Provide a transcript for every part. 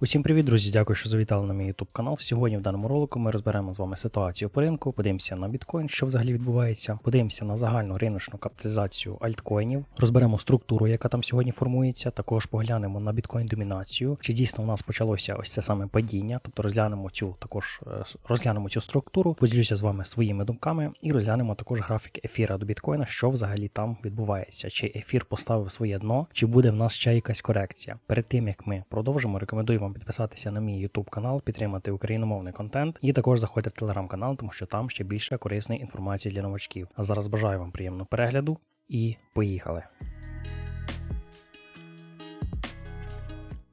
Усім привіт, друзі! Дякую, що завітали на мій YouTube канал. Сьогодні в даному ролику ми розберемо з вами ситуацію по ринку, подивимося на біткоін, що взагалі відбувається, подивимося на загальну риночну капіталізацію альткоїнів, розберемо структуру, яка там сьогодні формується. Також поглянемо на біткоін домінацію. Чи дійсно у нас почалося ось це саме падіння? Тобто розглянемо цю також е, розглянемо цю структуру, поділюся з вами своїми думками і розглянемо також графік ефіра до біткоїна, що взагалі там відбувається. Чи ефір поставив своє дно, чи буде в нас ще якась корекція. Перед тим як ми продовжимо, рекомендую вам підписатися на мій YouTube канал, підтримати україномовний контент і також заходьте в телеграм-канал, тому що там ще більше корисної інформації для новачків. А зараз бажаю вам приємного перегляду і поїхали.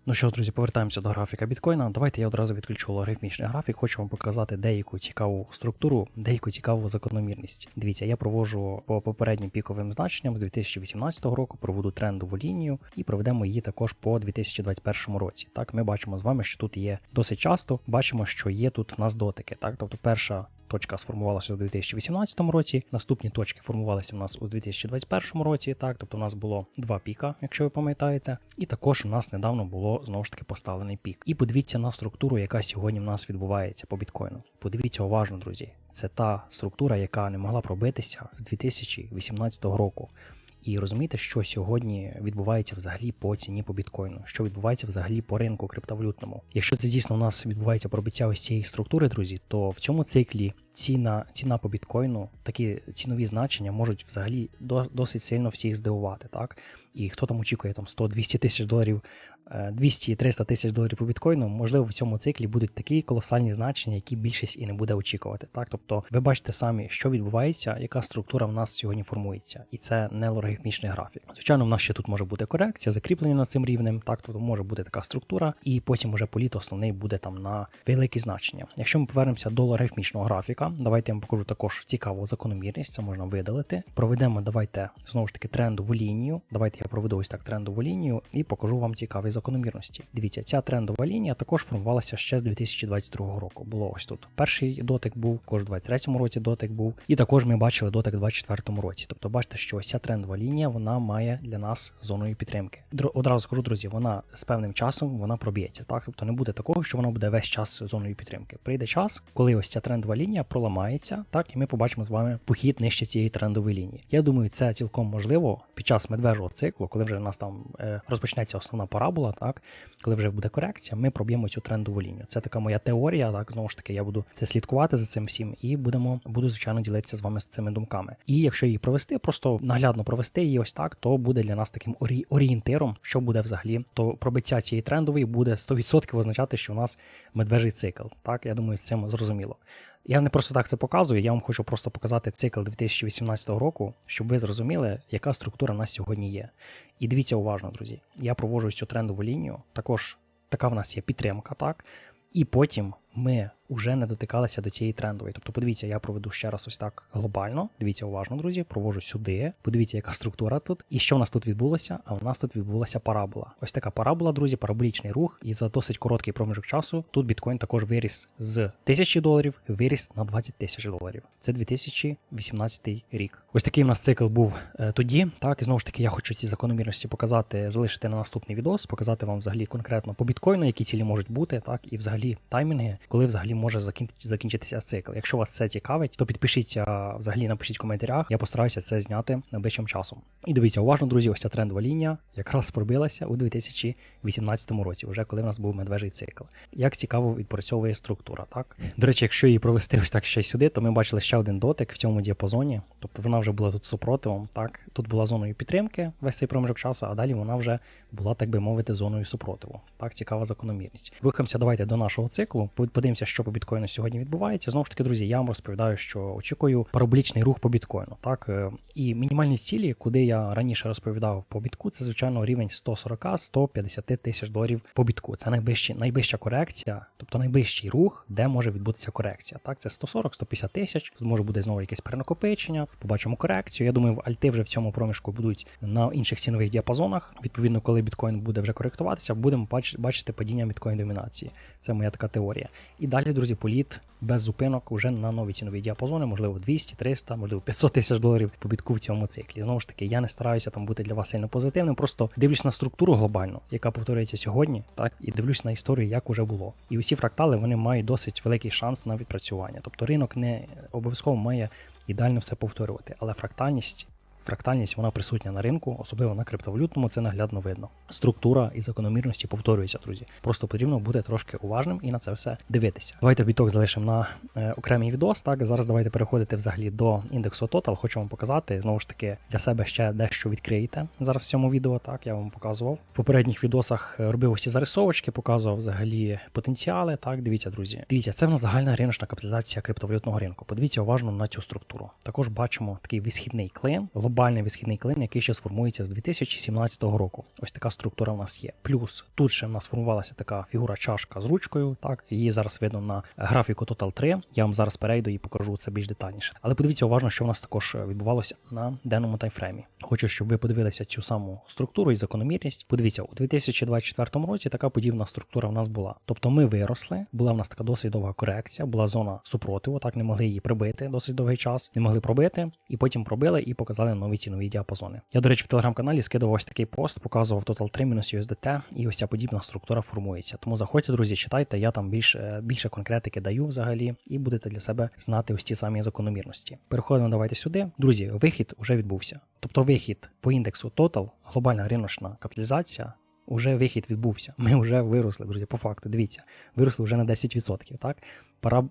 Ну що, друзі, повертаємося до графіка біткоїна. Давайте я одразу відключу логарифмічний графік. Хочу вам показати деяку цікаву структуру, деяку цікаву закономірність. Дивіться, я проводжу по попереднім піковим значенням з 2018 року, проведу трендову лінію і проведемо її також по 2021 році. Так, ми бачимо з вами, що тут є досить часто. Бачимо, що є тут в нас дотики. Так, тобто перша точка сформувалася у 2018 році. Наступні точки формувалися в нас у 2021 році. Так, тобто у нас було два піка, якщо ви пам'ятаєте, і також у нас недавно було знову ж таки поставлений пік. І подивіться на структуру, яка сьогодні в нас відбувається по біткоїну. Подивіться уважно, друзі. Це та структура, яка не могла пробитися з 2018 року. І розумієте, що сьогодні відбувається взагалі по ціні по біткоїну, що відбувається взагалі по ринку криптовалютному. Якщо це дійсно у нас відбувається пробиття ось цієї структури, друзі, то в цьому циклі ціна ціна по біткоїну, такі цінові значення можуть взагалі до, досить сильно всіх здивувати. Так і хто там очікує там 100-200 тисяч доларів 200-300 тисяч доларів по біткоїну, можливо, в цьому циклі будуть такі колосальні значення, які більшість і не буде очікувати. Так, тобто, ви бачите самі, що відбувається, яка структура в нас сьогодні формується, і це не логарифмічний графік. Звичайно, в нас ще тут може бути корекція, закріплення над цим рівнем. Так, тобто може бути така структура, і потім уже політ основний буде там на великі значення. Якщо ми повернемося до логарифмічного графіка, давайте я вам покажу також цікаву закономірність. Це можна видалити. Проведемо, давайте знову ж таки трендову лінію. Давайте я проведу ось так трендову лінію і покажу вам цікавий закономірності. Дивіться, ця трендова лінія також формувалася ще з 2022 року. Було ось тут. Перший дотик був, також в 23 році дотик був, і також ми бачили дотик в 24 році. Тобто, бачите, що ось ця трендова лінія вона має для нас зоною підтримки. Одразу скажу, друзі, вона з певним часом вона проб'ється. Так, тобто не буде такого, що вона буде весь час зоною підтримки. Прийде час, коли ось ця трендова лінія проламається, так і ми побачимо з вами похід нижче цієї трендової лінії. Я думаю, це цілком можливо під час медвежого циклу, коли вже у нас там е, розпочнеться основна парабола так, коли вже буде корекція, ми проб'ємо цю трендову лінію. Це така моя теорія. Так, знову ж таки, я буду це слідкувати за цим всім і будемо буду звичайно ділитися з вами з цими думками. І якщо її провести, просто наглядно провести її ось так, то буде для нас таким орі... орієнтиром, що буде взагалі, то пробиття цієї трендової буде 100% означати, що у нас медвежий цикл. Так, я думаю, з цим зрозуміло. Я не просто так це показую, я вам хочу просто показати цикл 2018 року, щоб ви зрозуміли, яка структура в нас сьогодні є. І дивіться уважно, друзі. Я провожу цю трендову лінію. Також така в нас є підтримка, так? І потім ми вже не дотикалися до цієї трендової. Тобто, подивіться, я проведу ще раз ось так глобально. Дивіться уважно, друзі, провожу сюди. Подивіться, яка структура тут. І що в нас тут відбулося? А в нас тут відбулася парабола. Ось така парабола, друзі, параболічний рух. І за досить короткий проміжок часу тут біткоін також виріс з 1000 доларів, виріс на 20 тисяч доларів. Це 2018 рік. Ось такий у нас цикл був е, тоді. Так, і знову ж таки, я хочу ці закономірності показати, залишити на наступний відос, показати вам взагалі конкретно по біткоїну, які цілі можуть бути, так, і взагалі таймінги, коли взагалі може закінчитися цикл. Якщо вас це цікавить, то підпишіться взагалі, напишіть в коментарях. Я постараюся це зняти найближчим часом. І дивіться, уважно, друзі, ось ця трендова лінія якраз пробилася у 2018 році, вже коли в нас був медвежий цикл. Як цікаво відпрацьовує структура, так? До речі, якщо її провести ось так ще сюди, то ми бачили ще один дотик в цьому діапазоні. Тобто вона вже була тут супротивом. Так, тут була зоною підтримки весь цей проміжок часу, а далі вона вже була, так би мовити, зоною супротиву. Так, цікава закономірність. Рухаємося, давайте до нашого циклу. Подивимося, що по біткоїну сьогодні відбувається. Знову ж таки, друзі, я вам розповідаю, що очікую параболічний рух по біткоїну. Так, е, і мінімальні цілі, куди я раніше розповідав по бітку, це звичайно рівень 140-150 тисяч доларів по бітку. Це найближчі, найближча корекція, тобто найближчий рух, де може відбутися корекція. Так, це 140-150 тисяч. Тут може буде знову якесь перенакопичення. Побачимо корекцію. Я думаю, альти вже в цьому проміжку будуть на інших цінових діапазонах. Відповідно, коли біткоін буде вже коректуватися, будемо бач- бачити падіння біткоін домінації. Це моя така теорія. І далі, друзі, політ без зупинок уже на нові цінові діапазони, можливо, 200, 300, можливо, 500 тисяч доларів по бітку в цьому циклі. Знову ж таки, я не стараюся там бути для вас сильно позитивним, просто дивлюсь на структуру глобальну, яка повторюється сьогодні, так і дивлюсь на історію, як уже було. І усі фрактали вони мають досить великий шанс на відпрацювання. Тобто ринок не обов'язково має ідеально все повторювати, але фрактальність. Фрактальність вона присутня на ринку, особливо на криптовалютному, це наглядно видно. Структура і закономірності повторюються, друзі. Просто потрібно бути трошки уважним і на це все дивитися. Давайте біток залишимо на е, окремий відос. Так зараз давайте переходити взагалі до індексу Total. Хочу вам показати знову ж таки для себе ще дещо відкриєте зараз в цьому відео. Так я вам показував. В попередніх відосах е, робив усі зарисовочки, показував взагалі потенціали. Так, дивіться, друзі. Дивіться, це в нас загальна риночна капіталізація криптовалютного ринку. Подивіться уважно на цю структуру. Також бачимо такий висхідний клин, глобальний висхідний клин, який ще сформується з 2017 року. Ось така структура в нас є. Плюс тут ще в нас формувалася така фігура чашка з ручкою. Так, її зараз видно на графіку Total 3. Я вам зараз перейду і покажу це більш детальніше. Але подивіться уважно, що в нас також відбувалося на денному таймфреймі. Хочу, щоб ви подивилися цю саму структуру і закономірність. Подивіться, у 2024 році така подібна структура в нас була. Тобто ми виросли, була в нас така досить довга корекція, була зона супротиву, так не могли її прибити досить довгий час, не могли пробити, і потім пробили і показали нові цінові діапазони. Я, до речі, в телеграм-каналі скидував ось такий пост, показував Total 3 мінус USDT, і ось ця подібна структура формується. Тому заходьте, друзі, читайте, я там більше, більше конкретики даю взагалі, і будете для себе знати ось ті самі закономірності. Переходимо давайте сюди. Друзі, вихід вже відбувся. Тобто вихід по індексу Total, глобальна риночна капіталізація. Уже вихід відбувся. Ми вже виросли, друзі. По факту, дивіться, виросли вже на 10%. Так,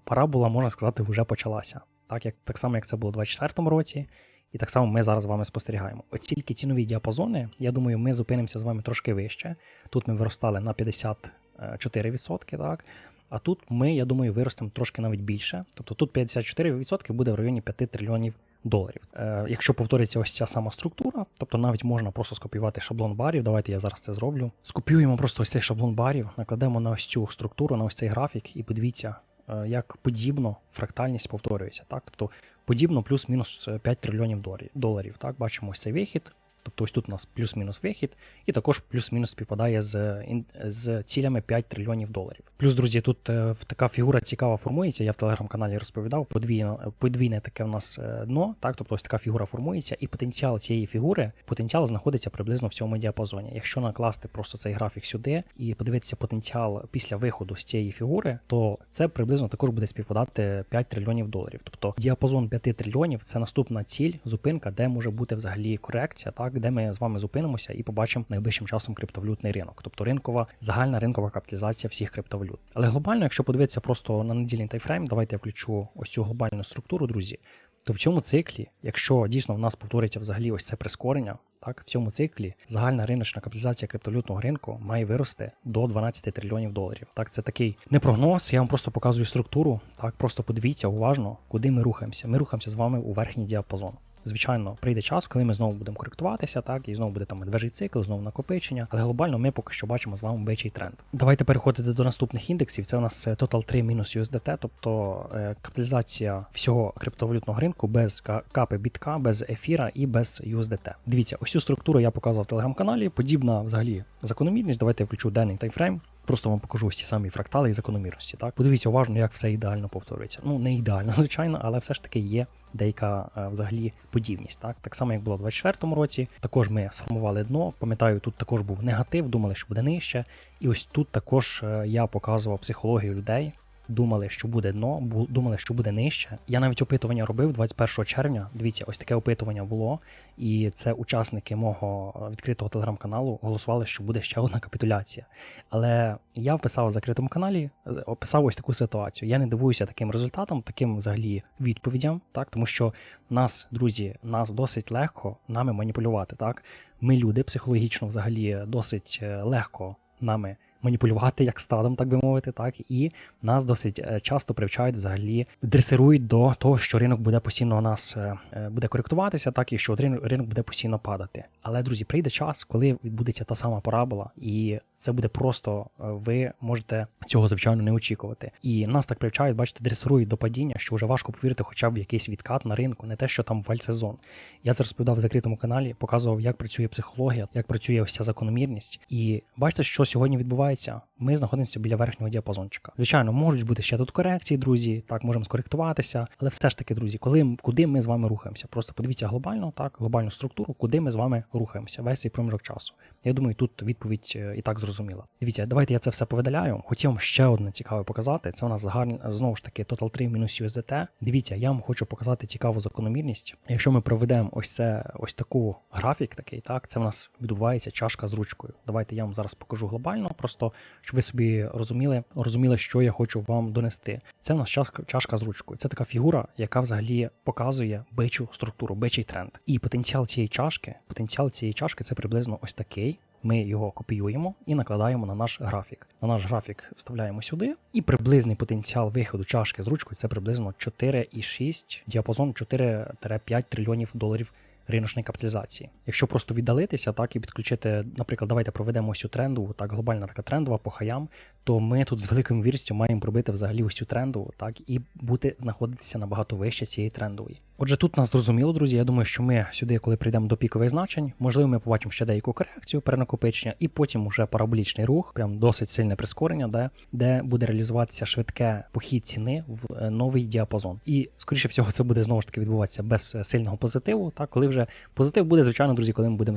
пора була, можна сказати, вже почалася. Так, як так само, як це було у 2024 році, і так само ми зараз з вами спостерігаємо. Ось тільки цінові діапазони, я думаю, ми зупинимося з вами трошки вище. Тут ми виростали на 54%, так. А тут ми, я думаю, виростемо трошки навіть більше. Тобто тут 54% буде в районі 5 трильйонів доларів. Е, якщо повториться ось ця сама структура, тобто навіть можна просто скопіювати шаблон барів. Давайте я зараз це зроблю. Скопіюємо просто ось цей шаблон барів, накладемо на ось цю структуру, на ось цей графік, і подивіться, е, як подібно фрактальність повторюється. Так? Тобто подібно плюс-мінус 5 трильйонів доларів- доларів. Так, бачимо ось цей вихід. Тобто ось тут у нас плюс-мінус вихід, і також плюс-мінус співпадає з, з цілями 5 трильйонів доларів. Плюс, друзі, тут е, в- така фігура цікава формується. Я в телеграм-каналі розповідав. Подвійне, подвійне таке в нас е, дно. Так, тобто ось така фігура формується, і потенціал цієї фігури, потенціал знаходиться приблизно в цьому діапазоні. Якщо накласти просто цей графік сюди і подивитися потенціал після виходу з цієї фігури, то це приблизно також буде співпадати 5 трильйонів доларів. Тобто діапазон 5 трильйонів це наступна ціль, зупинка, де може бути взагалі корекція, так де ми з вами зупинимося і побачимо найближчим часом криптовалютний ринок, тобто ринкова загальна ринкова капіталізація всіх криптовалют. Але глобально, якщо подивитися просто на недільний тайфрейм, давайте я включу ось цю глобальну структуру, друзі. То в цьому циклі, якщо дійсно в нас повториться взагалі ось це прискорення, так в цьому циклі загальна риночна капіталізація криптовалютного ринку має вирости до 12 трильйонів доларів. Так, це такий не прогноз. Я вам просто показую структуру. Так, просто подивіться уважно, куди ми рухаємося. Ми рухаємося з вами у верхній діапазон. Звичайно, прийде час, коли ми знову будемо коректуватися, так і знову буде там медвежий цикл, знову накопичення. Але глобально ми поки що бачимо з вами бичий тренд. Давайте переходити до наступних індексів. Це у нас е, Total 3 мінус USDT, тобто е, капіталізація всього криптовалютного ринку без капи бітка, без ефіра і без USDT. Дивіться, ось цю структуру я показував в телеграм-каналі. Подібна взагалі закономірність. Давайте я включу денний таймфрейм. Просто вам покажу ось ці самі фрактали і закономірності. Так, подивіться уважно, як все ідеально повторюється. Ну не ідеально, звичайно, але все ж таки є деяка е, взагалі подібність. Так, так само як було в 24-му році. Також ми сформували дно. Пам'ятаю, тут також був негатив, думали, що буде нижче. І ось тут також е, я показував психологію людей. Думали, що буде дно, думали, що буде нижче. Я навіть опитування робив 21 червня. Дивіться, ось таке опитування було, і це учасники мого е, відкритого телеграм-каналу голосували, що буде ще одна капітуляція. Але я вписав в закритому каналі, е, описав ось таку ситуацію. Я не дивуюся таким результатам, таким взагалі відповідям, так тому що нас, друзі, нас досить легко нами маніпулювати. Так, ми люди психологічно взагалі досить е, легко нами маніпулювати як стадом, так би мовити, так і нас досить е, часто привчають взагалі дресирують до того, що ринок буде постійно у нас е, е, буде коректуватися, так і що ринок, буде постійно падати. Але друзі, прийде час, коли відбудеться та сама парабола, і це буде просто ви можете цього звичайно не очікувати. І нас так привчають, бачите, дресирують до падіння, що вже важко повірити, хоча б в якийсь відкат на ринку, не те, що там вальсезон. Я це розповідав в закритому каналі, показував, як працює психологія, як працює ось ця закономірність. І бачите, що сьогодні відбувається. Ми знаходимося біля верхнього діапазончика. Звичайно, можуть бути ще тут корекції, друзі. Так, можемо скоректуватися, але все ж таки, друзі, коли куди ми з вами рухаємося? Просто подивіться глобально, так, глобальну структуру, куди ми з вами рухаємося, весь цей проміжок часу. Я думаю, тут відповідь е, і так зрозуміла. Дивіться, давайте я це все повидаляю. Хотів вам ще одне цікаве показати. Це у нас гарний знову ж таки Total 3 мінус USDT. Дивіться, я вам хочу показати цікаву закономірність. Якщо ми проведемо ось це, ось таку графік, такий, так, це в нас відбувається чашка з ручкою. Давайте я вам зараз покажу глобально, просто щоб ви собі розуміли, розуміли, що я хочу вам донести. Це в нас чашка, чашка з ручкою. Це така фігура, яка взагалі показує бичу структуру, бичий тренд. І потенціал цієї чашки, потенціал цієї чашки це приблизно ось такий. Ми його копіюємо і накладаємо на наш графік. На наш графік вставляємо сюди, і приблизний потенціал виходу чашки з ручкою це приблизно 4,6 діапазон 4-5 трильйонів доларів риночної капіталізації. Якщо просто віддалитися, так і підключити, наприклад, давайте проведемо ось цю трендову, так глобальна така трендова по хаям, то ми тут з великою вірністю маємо пробити взагалі ось цю трендову, так і бути знаходитися набагато вище цієї трендової. Отже, тут нас зрозуміло, друзі. Я думаю, що ми сюди, коли прийдемо до пікових значень, можливо, ми побачимо ще деяку корекцію перенакопичення, і потім уже параболічний рух, прям досить сильне прискорення, де, де буде реалізуватися швидке похід ціни в е, новий діапазон. І скоріше всього, це буде знову ж таки відбуватися без е, сильного позитиву. Так, коли вже позитив буде, звичайно, друзі, коли ми будемо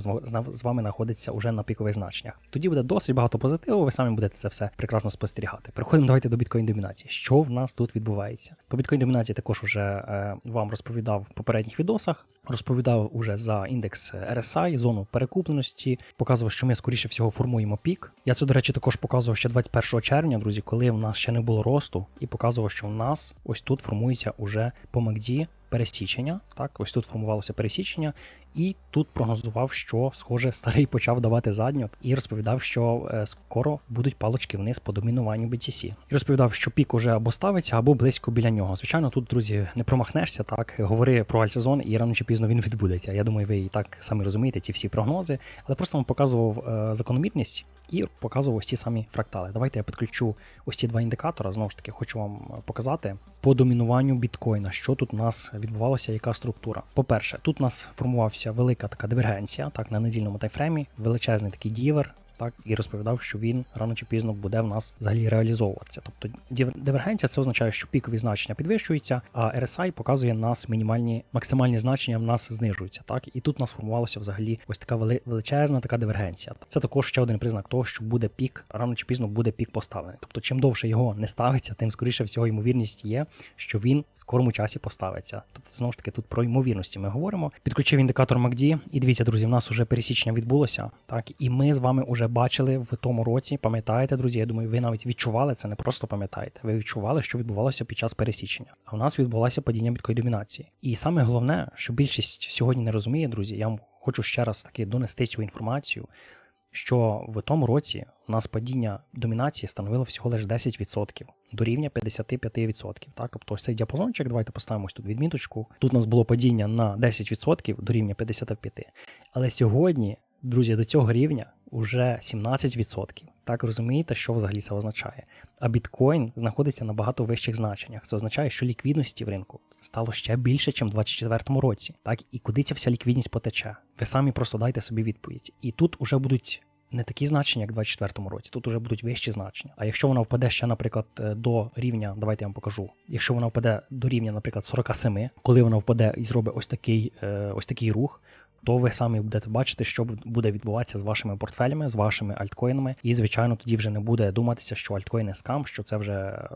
з вами знаходитися уже на пікових значеннях. Тоді буде досить багато позитиву. Ви самі будете це все прекрасно спостерігати. Переходимо давайте до біткоін домінації. Що в нас тут відбувається? По біткоін домінації також уже е, вам розповідав в попередніх відосах. Розповідав уже за індекс RSI, зону перекупленості, показував, що ми скоріше всього формуємо пік. Я це, до речі, також показував ще 21 червня, друзі, коли в нас ще не було росту, і показував, що в нас ось тут формується уже по MACD пересічення. Так, ось тут формувалося пересічення, і тут прогнозував, що, схоже, старий почав давати задню, і розповідав, що е, скоро будуть палочки вниз по домінуванню BTC. І розповідав, що пік уже або ставиться, або близько біля нього. Звичайно, тут, друзі, не промахнешся. Так, говори про альтсезон, і рано чи пізно він відбудеться. Я думаю, ви і так самі розумієте ці всі прогнози, але просто вам показував е, закономірність. І показував ось ті самі фрактали. Давайте я підключу ось ці два індикатора. Знову ж таки, хочу вам показати по домінуванню біткоїна, що тут у нас відбувалося, яка структура. По-перше, тут у нас формувався велика така дивергенція, так, на недільному тайфреймі, величезний такий дівер, так і розповідав, що він рано чи пізно буде в нас взагалі реалізовуватися. Тобто дивергенція це означає, що пікові значення підвищуються, а RSI показує нас мінімальні максимальні значення в нас знижуються. Так і тут у нас формувалася взагалі ось така величезна така дивергенція. Це також ще один признак того, що буде пік, рано чи пізно буде пік поставлений. Тобто, чим довше його не ставиться, тим скоріше всього ймовірність є, що він в скорому часі поставиться. Тобто, знову ж таки, тут про ймовірності ми говоримо. Підключив індикатор MACD, і дивіться, друзі, в нас вже пересічення відбулося. Так, і ми з вами бачили в тому році, пам'ятаєте, друзі? Я думаю, ви навіть відчували це, не просто пам'ятаєте. Ви відчували, що відбувалося під час пересічення. А у нас відбулося падіння біткої домінації. І саме головне, що більшість сьогодні не розуміє, друзі, я вам хочу ще раз таки донести цю інформацію. Що в тому році у нас падіння домінації становило всього лише 10% до рівня 55%. Так, тобто цей діапазончик, давайте поставимо тут відміточку. Тут у нас було падіння на 10% до рівня 55%. Але сьогодні, друзі, до цього рівня уже 17%. Так розумієте, що взагалі це означає. А біткоін знаходиться на багато вищих значеннях. Це означає, що ліквідності в ринку стало ще більше, ніж в 2024 році. Так, і куди ця вся ліквідність потече? Ви самі просто дайте собі відповідь. І тут уже будуть. Не такі значення, як в 2024 році, тут уже будуть вищі значення. А якщо вона впаде ще, наприклад, е, до рівня, давайте я вам покажу. Якщо вона впаде до рівня, наприклад, 47, коли вона впаде і зробить ось такий е, ось такий рух, то ви самі будете бачити, що буде відбуватися з вашими портфелями, з вашими альткоїнами. І, звичайно, тоді вже не буде думатися, що альткоїни скам, що це вже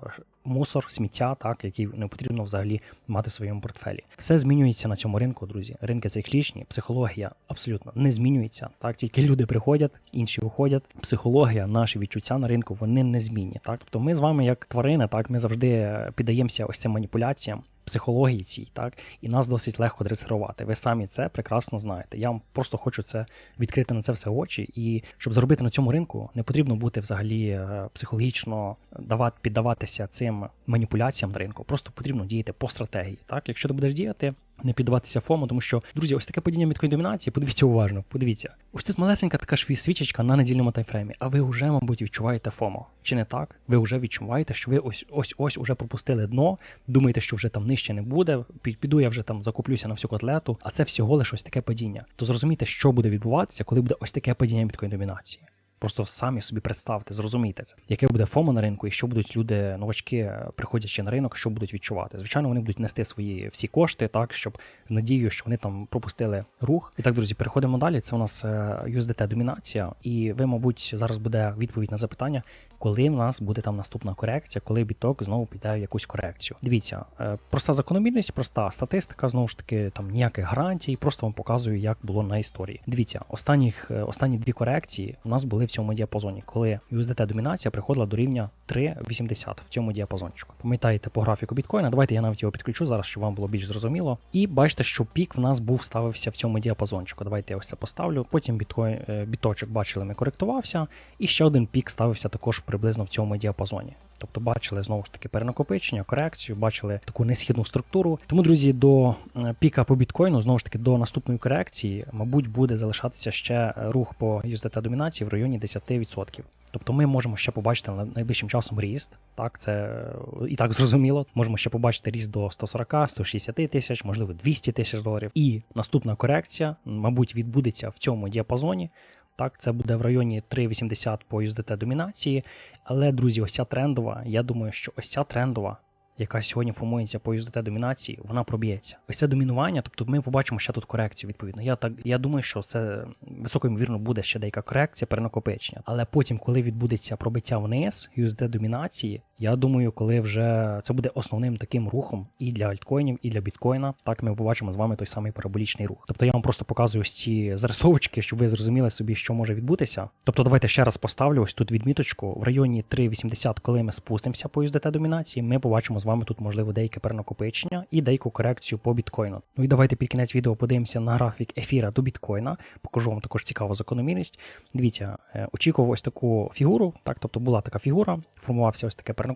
мусор, сміття, так який не потрібно взагалі мати в своєму портфелі. Все змінюється на цьому ринку, друзі. Ринки циклічні, психологія абсолютно не змінюється. Так, тільки люди приходять, інші уходять. Психологія, наші відчуття на ринку вони не змінні. Так, тобто ми з вами, як тварини, так ми завжди піддаємося ось цим маніпуляціям психології цій, так, і нас досить легко дресирувати. Ви самі це прекрасно знаєте. Я вам просто хочу це відкрити на це все очі. І щоб заробити на цьому ринку, не потрібно бути взагалі е, психологічно давати піддаватися цим маніпуляціям на ринку. Просто потрібно діяти по стратегії. Так, якщо ти будеш діяти. Не піддаватися ФОМу, тому що, друзі, ось таке падіння біткоін домінації, подивіться уважно, подивіться. Ось тут малесенька така ж свічечка на недільному таймфреймі, а ви вже, мабуть, відчуваєте ФОМО. Чи не так? Ви вже відчуваєте, що ви ось ось ось уже пропустили дно, думаєте, що вже там нижче не буде. Піду я вже там закуплюся на всю котлету, а це всього лише ось таке падіння. То зрозумійте, що буде відбуватися, коли буде ось таке падіння біткоін домінації. Просто самі собі представте, зрозумійте це, яке буде ФОМО на ринку, і що будуть люди, новачки, приходячи на ринок, що будуть відчувати. Звичайно, вони будуть нести свої всі кошти, так щоб з надією, що вони там пропустили рух. І так, друзі, переходимо далі. Це у нас е, USDT домінація, і ви, мабуть, зараз буде відповідь на запитання, коли в нас буде там наступна корекція, коли біток знову піде в якусь корекцію. Дивіться, е, проста закономірність, проста статистика, знову ж таки, там ніяких гарантій, просто вам показую, як було на історії. Дивіться, останніх е, останні дві корекції у нас були в цьому діапазоні, коли USDT домінація приходила до рівня 3,80 в цьому діапазончику. Пам'ятаєте по графіку біткоїна? Давайте я навіть його підключу зараз, щоб вам було більш зрозуміло. І бачите, що пік в нас був ставився в цьому діапазончику. Давайте я ось це поставлю. Потім біткоін е, біточок бачили, ми коректувався, і ще один пік ставився також приблизно в цьому діапазоні. Тобто бачили знову ж таки перенакопичення, корекцію, бачили таку несхідну структуру. Тому, друзі, до е, піка по біткоїну, знову ж таки, до наступної корекції, мабуть, буде залишатися ще рух по USDT домінації в районі 10%. Тобто ми можемо ще побачити на- найближчим часом ріст. Так, це е, і так зрозуміло. Можемо ще побачити ріст до 140, 160 тисяч, можливо, 200 тисяч доларів. І наступна корекція, мабуть, відбудеться в цьому діапазоні. Так, це буде в районі 3,80 по USDT домінації. Але, друзі, ось ця трендова. Я думаю, що ось ця трендова, яка сьогодні формується по USDT домінації, вона проб'ється. Ось це домінування, тобто ми побачимо ще тут корекцію. Відповідно, я так я думаю, що це високо буде ще деяка корекція, перенакопичення. Але потім, коли відбудеться пробиття вниз USD домінації, я думаю, коли вже це буде основним таким рухом і для альткоїнів, і для біткоїна, так ми побачимо з вами той самий параболічний рух. Тобто я вам просто показую ось ці зарисовочки, щоб ви зрозуміли собі, що може відбутися. Тобто, давайте ще раз поставлю ось тут відміточку в районі 3,80, коли ми спустимося по USDT домінації, ми побачимо з вами тут можливо деяке перенакопичення і деяку корекцію по біткоїну. Ну і давайте під кінець відео подивимося на графік ефіра до біткоїна. Покажу вам також цікаву закономірність. Дивіться, е, очікував ось таку фігуру, так, тобто була така фігура, формувався ось таке перенакопичення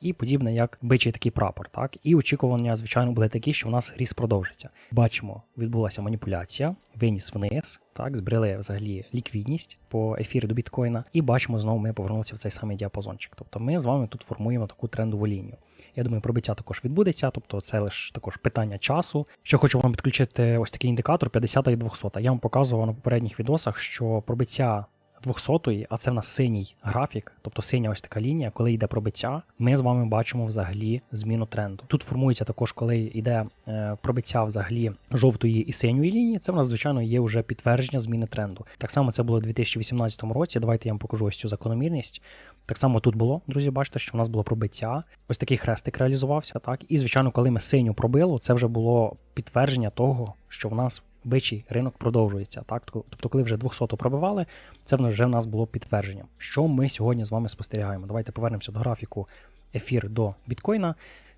і подібне як бичий такий прапор. Так, і очікування, звичайно, були такі, що у нас ріст продовжиться. Бачимо, відбулася маніпуляція, виніс вниз. Так, збрили взагалі ліквідність по ефіру до біткоїна, і бачимо, знову ми повернулися в цей самий діапазончик. Тобто ми з вами тут формуємо таку трендову лінію. Я думаю, пробиття також відбудеться, тобто це лише також питання часу. Ще хочу вам підключити ось такий індикатор 50 і 200. Я вам показував на попередніх відосах, що пробиття 200, а це в нас синій графік, тобто синя ось така лінія, коли йде пробиття, ми з вами бачимо взагалі зміну тренду. Тут формується також, коли йде е, пробиття взагалі жовтої і синьої лінії. Це в нас, звичайно, є вже підтвердження зміни тренду. Так само це було у 2018 році. Давайте я вам покажу ось цю закономірність. Так само тут було, друзі, бачите, що в нас було пробиття. Ось такий хрестик реалізувався, так. І, звичайно, коли ми синю пробили, це вже було підтвердження того, що в нас бичий ринок продовжується. Так, тобто, коли вже 200 пробивали, це вже в нас було підтвердженням. Що ми сьогодні з вами спостерігаємо? Давайте повернемося до графіку ефір до біткоїна.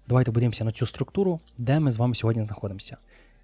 Давайте подивимося на цю структуру, де ми з вами сьогодні знаходимося.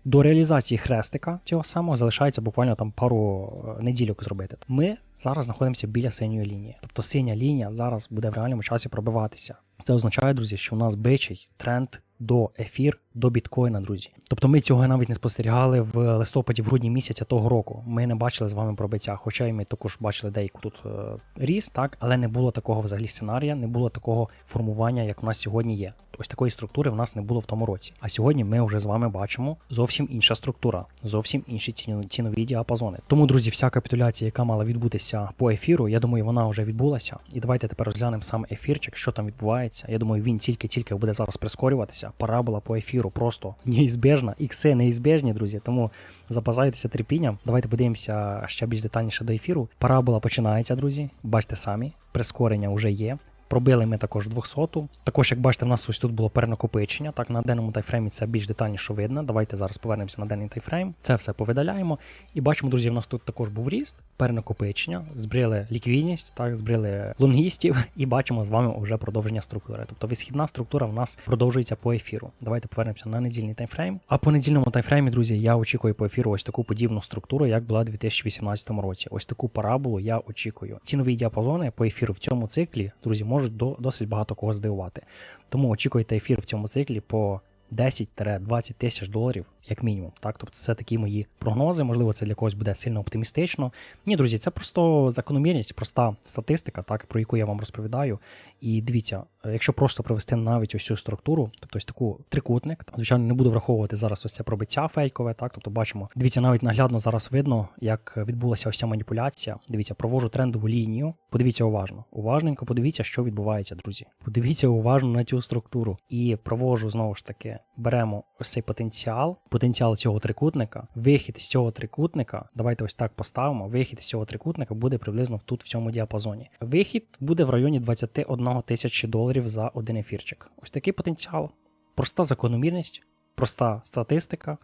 До реалізації хрестика цього самого залишається буквально там пару е, неділюк зробити. Ми зараз знаходимося біля синьої лінії. Тобто синя лінія зараз буде в реальному часі пробиватися. Це означає, друзі, що у нас бичий тренд до ефір, до біткоїна, друзі. Тобто ми цього навіть не спостерігали в листопаді, в грудні місяця того року. Ми не бачили з вами пробиття, хоча й ми також бачили деяку тут е, ріст, так, але не було такого взагалі сценарія, не було такого формування, як у нас сьогодні є. Ось такої структури в нас не було в тому році. А сьогодні ми вже з вами бачимо зовсім інша структура, зовсім інші ціно- цінові діапазони. Тому, друзі, вся капітуляція, яка мала відбутися по ефіру, я думаю, вона вже відбулася. І давайте тепер розглянемо сам ефірчик, що там відбувається. Я думаю, він тільки-тільки буде зараз прискорюватися. Парабола по ефіру просто неізбежна, ікси неізбежні, друзі. Тому запасайтеся терпінням. Давайте подивимося ще більш детальніше до ефіру. Парабола починається, друзі. Бачите самі, прискорення вже є. Пробили ми також 200. Також, як бачите, в нас ось тут було перенакопичення. Так, на денному тайфреймі це більш детальніше видно. Давайте зараз повернемося на денний тайфрейм. Це все повидаляємо. І бачимо, друзі, в нас тут також був ріст, перенакопичення, збрили ліквідність, так, збрили лонгістів, і бачимо з вами вже продовження структури. Тобто висхідна структура в нас продовжується по ефіру. Давайте повернемося на недільний тайфрейм. А по недільному тайфреймі, друзі, я очікую по ефіру ось таку подібну структуру, як була у 2018 році. Ось таку параболу я очікую. Цінові діапазони по ефіру в цьому циклі, друзі, можуть до, досить багато кого здивувати. Тому очікуйте ефір в цьому циклі по 10-20 тисяч доларів, як мінімум. Так, тобто це такі мої прогнози. Можливо, це для когось буде сильно оптимістично. Ні, друзі, це просто закономірність, проста статистика, так про яку я вам розповідаю. І дивіться, е, якщо просто привести навіть ось цю структуру, тобто ось таку трикутник, звичайно, не буду враховувати зараз ось це пробиття фейкове. Так, тобто бачимо, дивіться, навіть наглядно зараз видно, як відбулася ось ця маніпуляція. Дивіться, провожу трендову лінію. Подивіться уважно. Уважненько подивіться, що відбувається, друзі. Подивіться уважно на цю структуру. І провожу знову ж таки, беремо ось цей потенціал, потенціал цього трикутника, вихід з цього трикутника. Давайте ось так поставимо. Вихід з цього трикутника буде приблизно тут в цьому діапазоні. Вихід буде в районі 21 тисячі доларів за один ефірчик. Ось такий потенціал. Проста закономірність, проста статистика.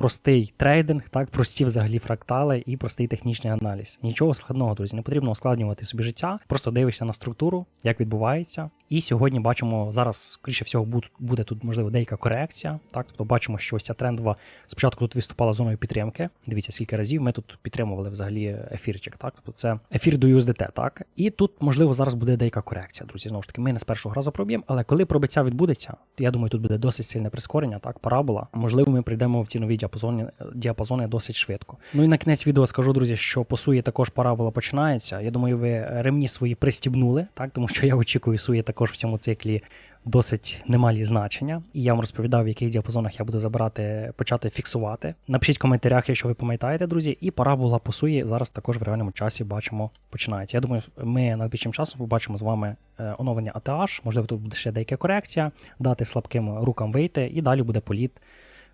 Простий трейдинг, так, прості взагалі фрактали і простий технічний аналіз. Нічого складного, друзі, не потрібно ускладнювати собі життя. Просто дивишся на структуру, як відбувається. І сьогодні бачимо, зараз, скоріше всього, буде тут, можливо, деяка корекція. Так, тобто бачимо, що ось ця трендова спочатку тут виступала зоною підтримки. Дивіться, скільки разів ми тут підтримували взагалі ефірчик. Так, тобто це ефір до USDT, так. І тут, можливо, зараз буде деяка корекція, друзі. Знову ж таки, ми не з першого разу проб'ємо, але коли пробиття відбудеться, я думаю, тут буде досить сильне прискорення, так, парабола. Можливо, ми прийдемо в цінові діапазони, діапазони досить швидко. Ну і на кінець відео скажу, друзі, що по суї також парабола починається. Я думаю, ви ремні свої пристібнули, так, тому що я очікую суї також в цьому циклі досить немалі значення. І я вам розповідав, в яких діапазонах я буду забирати, почати фіксувати. Напишіть в коментарях, якщо ви пам'ятаєте, друзі, і парабола по суї зараз також в реальному часі бачимо починається. Я думаю, ми найближчим часом побачимо з вами е, оновлення ATH, можливо, тут буде ще деяка корекція, дати слабким рукам вийти, і далі буде політ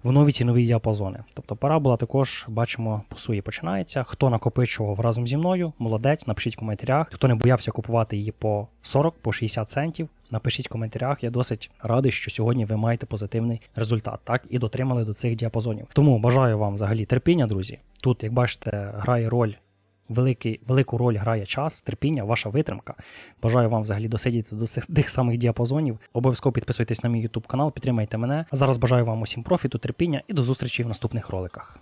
в нові цінові діапазони. Тобто парабола також бачимо по суї починається. Хто накопичував разом зі мною, молодець, напишіть в коментарях. Хто не боявся купувати її по 40, по 60 центів. Напишіть в коментарях. Я досить радий, що сьогодні ви маєте позитивний результат, так і дотримали до цих діапазонів. Тому бажаю вам взагалі терпіння, друзі. Тут, як бачите, грає роль. Великий, велику роль грає час, терпіння, ваша витримка. Бажаю вам взагалі досидіти до цих тих самих діапазонів. Обов'язково підписуйтесь на мій YouTube канал, підтримайте мене. А зараз бажаю вам усім профіту, терпіння і до зустрічі в наступних роликах.